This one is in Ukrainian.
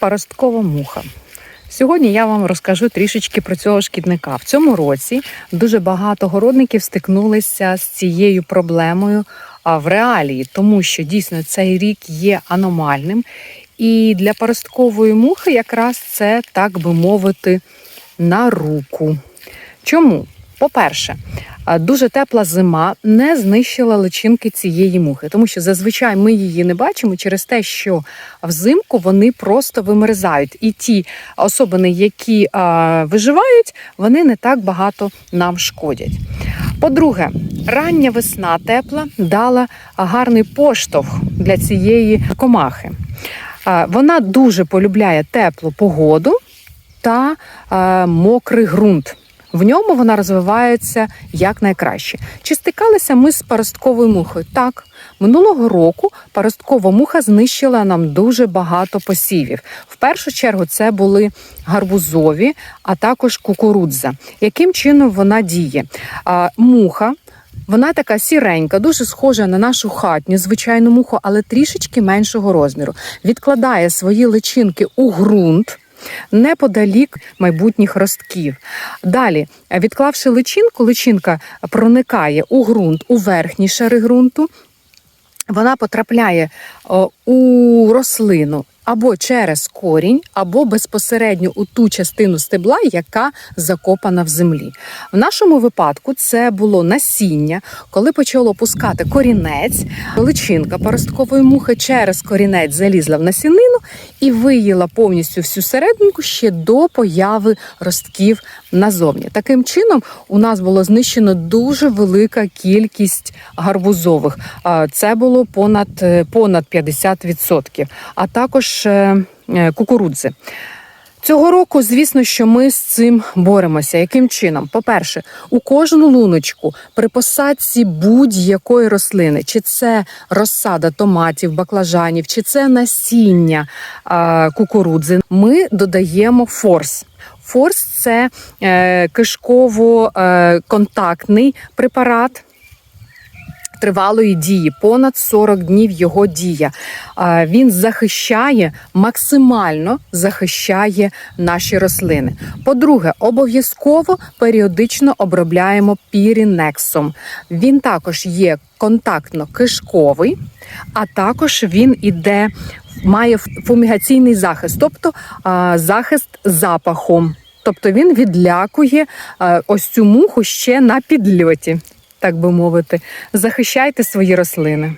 Паросткова муха. Сьогодні я вам розкажу трішечки про цього шкідника. В цьому році дуже багато городників стикнулися з цією проблемою в реалії, тому що дійсно цей рік є аномальним. І для паросткової мухи якраз це, так би мовити, на руку. Чому? По-перше, дуже тепла зима не знищила личинки цієї мухи, тому що зазвичай ми її не бачимо через те, що взимку вони просто вимерзають. І ті особини, які а, виживають, вони не так багато нам шкодять. По-друге, рання весна тепла дала гарний поштовх для цієї комахи. А, Вона дуже полюбляє теплу погоду та а, мокрий ґрунт. В ньому вона розвивається якнайкраще. Чи стикалися ми з паростковою мухою? Так, минулого року паросткова муха знищила нам дуже багато посівів. В першу чергу це були гарбузові, а також кукурудза. Яким чином вона діє? А, муха. Вона така сіренька, дуже схожа на нашу хатню, звичайну муху, але трішечки меншого розміру. Відкладає свої личинки у ґрунт неподалік майбутніх ростків. Далі, відклавши личинку, личинка проникає у ґрунт, у верхні шари ґрунту. Вона потрапляє у рослину або через корінь, або безпосередньо у ту частину стебла, яка закопана в землі. В нашому випадку це було насіння, коли почало пускати корінець, личинка паросткової мухи через корінець залізла в насінину і виїла повністю всю серединку ще до появи ростків назовні. Таким чином, у нас було знищено дуже велика кількість гарбузових. Це було понад, е, понад 50%, а також е, е, кукурудзи. Цього року, звісно, що ми з цим боремося. Яким чином? По-перше, у кожну луночку при посадці будь-якої рослини, чи це розсада томатів, баклажанів, чи це насіння а, кукурудзи, ми додаємо форс. Форс це е, кишково-контактний препарат. Тривалої дії, понад 40 днів його дія. Він захищає, максимально захищає наші рослини. По-друге, обов'язково періодично обробляємо пірінексом. Він також є контактно-кишковий, а також він іде, має фумігаційний захист, тобто захист запахом. Тобто він відлякує ось цю муху ще на підльоті так би мовити, захищайте свої рослини.